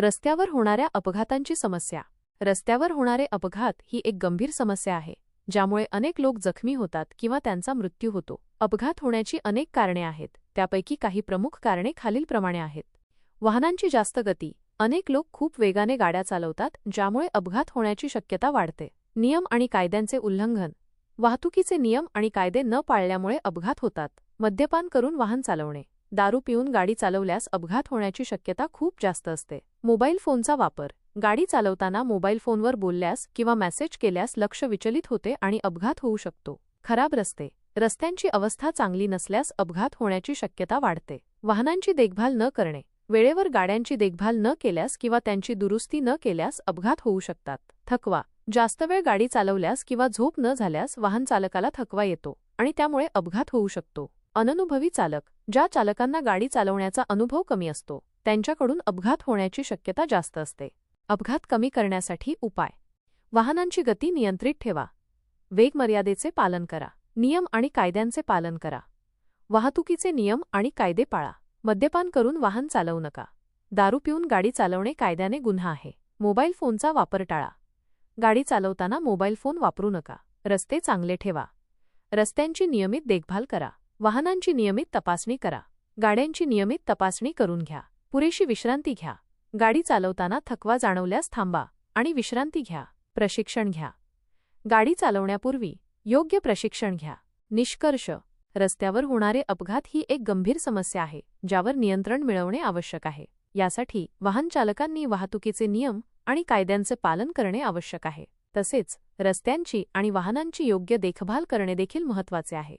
रस्त्यावर होणाऱ्या अपघातांची समस्या. रस्त्यावर होणारे अपघात ही एक गंभीर समस्या आहे ज्यामुळे अनेक लोक जखमी होतात किंवा त्यांचा मृत्यू होतो. अपघात होण्याची अनेक कारणे आहेत त्यापैकी काही प्रमुख कारणे खालीलप्रमाणे आहेत. वाहनांची जास्त गती. अनेक लोक खूप वेगाने गाड्या चालवतात ज्यामुळे अपघात होण्याची शक्यता वाढते. नियम आणि कायद्यांचे उल्लंघन. वाहतुकीचे नियम आणि कायदे न पाळल्यामुळे अपघात होतात. मद्यपान करून वाहन चालवणे. दारू पिऊन गाडी चालवल्यास अपघात होण्याची शक्यता खूप जास्त असते. मोबाईल फोनचा वापर. गाडी चालवताना मोबाईल फोनवर बोलल्यास किंवा मेसेज केल्यास लक्ष विचलित होते आणि अपघात होऊ शकतो. खराब रस्ते. रस्त्यांची अवस्था चांगली नसल्यास अपघात होण्याची शक्यता वाढते. वाहनांची देखभाल न करणे. वेळेवर गाड्यांची देखभाल न केल्यास किंवा त्यांची दुरुस्ती न केल्यास अपघात होऊ शकतात. थकवा. जास्त वेळ गाडी चालवल्यास किंवा झोप न झाल्यास वाहन चालकाला थकवा येतो आणि त्यामुळे अपघात होऊ शकतो. अननुभवी चालक ज्या चालकांना गाडी चालवण्याचा अनुभव कमी असतो त्यांच्याकडून अपघात होण्याची शक्यता जास्त असते. अपघात कमी करण्यासाठी उपाय. वाहनांची गती नियंत्रित ठेवा. वेग मर्यादेचे पालन करा. नियम आणि कायद्यांचे पालन करा. वाहतुकीचे नियम आणि कायदे पाळा. मद्यपान करून वाहन चालवू नका. दारू पिऊन गाडी चालवणे कायद्याने गुन्हा आहे. मोबाईल फोनचा वापर टाळा. गाडी चालवताना मोबाईल फोन वापरू नका. रस्ते चांगले ठेवा. रस्त्यांची नियमित देखभाल करा. वाहनांची नियमित तपासणी करा. गाड्यांची नियमित तपासणी करून घ्या. पुरेशी विश्रांती घ्या. गाडी चालवताना थकवा जाणवल्यास थांबा आणि विश्रांती घ्या. प्रशिक्षण घ्या. गाडी चालवण्यापूर्वी योग्य प्रशिक्षण घ्या. निष्कर्ष. रस्त्यावर होणारे अपघात ही एक गंभीर समस्या आहे ज्यावर नियंत्रण मिळवणे आवश्यक आहे. यासाठी वाहन चालकांनी वाहतुकीचे नियम आणि कायद्यांचे पालन करणे आवश्यक आहे. तसेच रस्त्यांची आणि वाहनांची योग्य देखभाल करणे देखील महत्त्वाचे आहे.